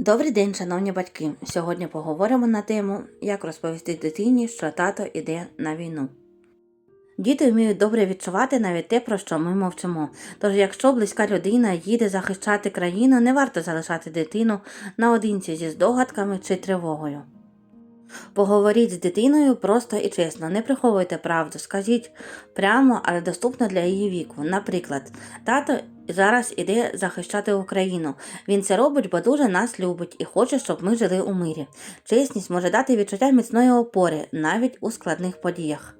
Добрий день, шановні батьки. Сьогодні поговоримо на тему, як розповісти дитині, що тато йде на війну. Діти вміють добре відчувати навіть те, про що ми мовчимо. Тож, якщо близька людина їде захищати країну, не варто залишати дитину наодинці зі здогадками чи тривогою. Поговоріть з дитиною просто і чесно, не приховуйте правду, скажіть прямо, але доступно для її віку. Наприклад, тато зараз іде захищати Україну. Він це робить, бо дуже нас любить і хоче, щоб ми жили у мирі. Чесність може дати відчуття міцної опори навіть у складних подіях.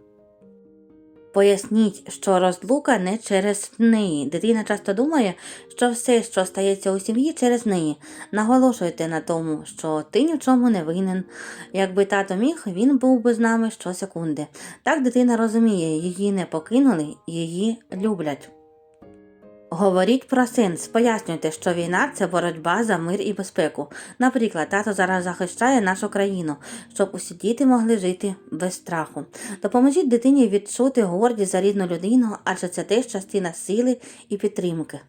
Поясніть, що розлука не через неї. Дитина часто думає, що все, що стається у сім'ї, через неї. Наголошуйте на тому, що ти нічому не винен. Якби тато міг, він був би з нами щосекунди. Так дитина розуміє, її не покинули, її люблять. Говоріть про сенс, пояснюйте, що війна це боротьба за мир і безпеку. Наприклад, тато зараз захищає нашу країну, щоб усі діти могли жити без страху. Допоможіть дитині відчути гордість за рідну людину, адже це теж частина сили і підтримки.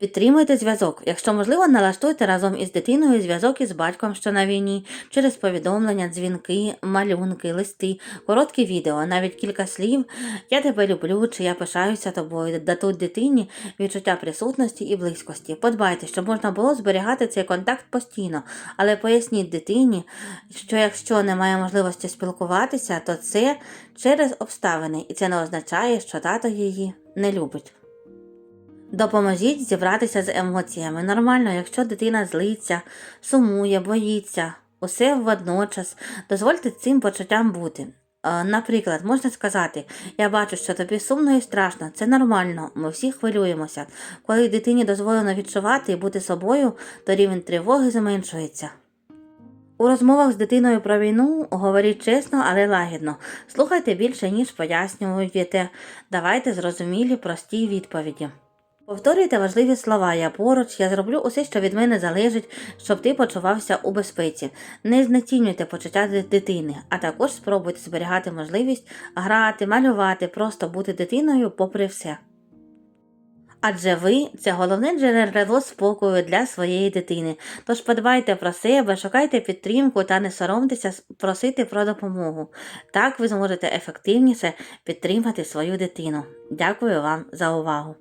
Підтримуйте зв'язок. Якщо можливо, налаштуйте разом із дитиною зв'язок із батьком, що на війні, через повідомлення, дзвінки, малюнки, листи, короткі відео, навіть кілька слів Я тебе люблю чи я пишаюся тобою. Дадуть дитині відчуття присутності і близькості. Подбайте, щоб можна було зберігати цей контакт постійно, але поясніть дитині, що якщо немає можливості спілкуватися, то це через обставини, і це не означає, що тато її не любить. Допоможіть зібратися з емоціями. Нормально, якщо дитина злиться, сумує, боїться, усе водночас. Дозвольте цим почуттям бути. Е, Наприклад, можна сказати, я бачу, що тобі сумно і страшно, це нормально, ми всі хвилюємося. Коли дитині дозволено відчувати і бути собою, то рівень тривоги зменшується. У розмовах з дитиною про війну говоріть чесно, але лагідно. Слухайте більше, ніж пояснюєте. Давайте зрозумілі прості відповіді. Повторюйте важливі слова. Я поруч, я зроблю усе, що від мене залежить, щоб ти почувався у безпеці. Не знецінюйте почуття дитини, а також спробуйте зберігати можливість грати, малювати, просто бути дитиною попри все. Адже ви це головне джерело спокою для своєї дитини. Тож подбайте про себе, шукайте підтримку та не соромтеся просити про допомогу. Так ви зможете ефективніше підтримати свою дитину. Дякую вам за увагу!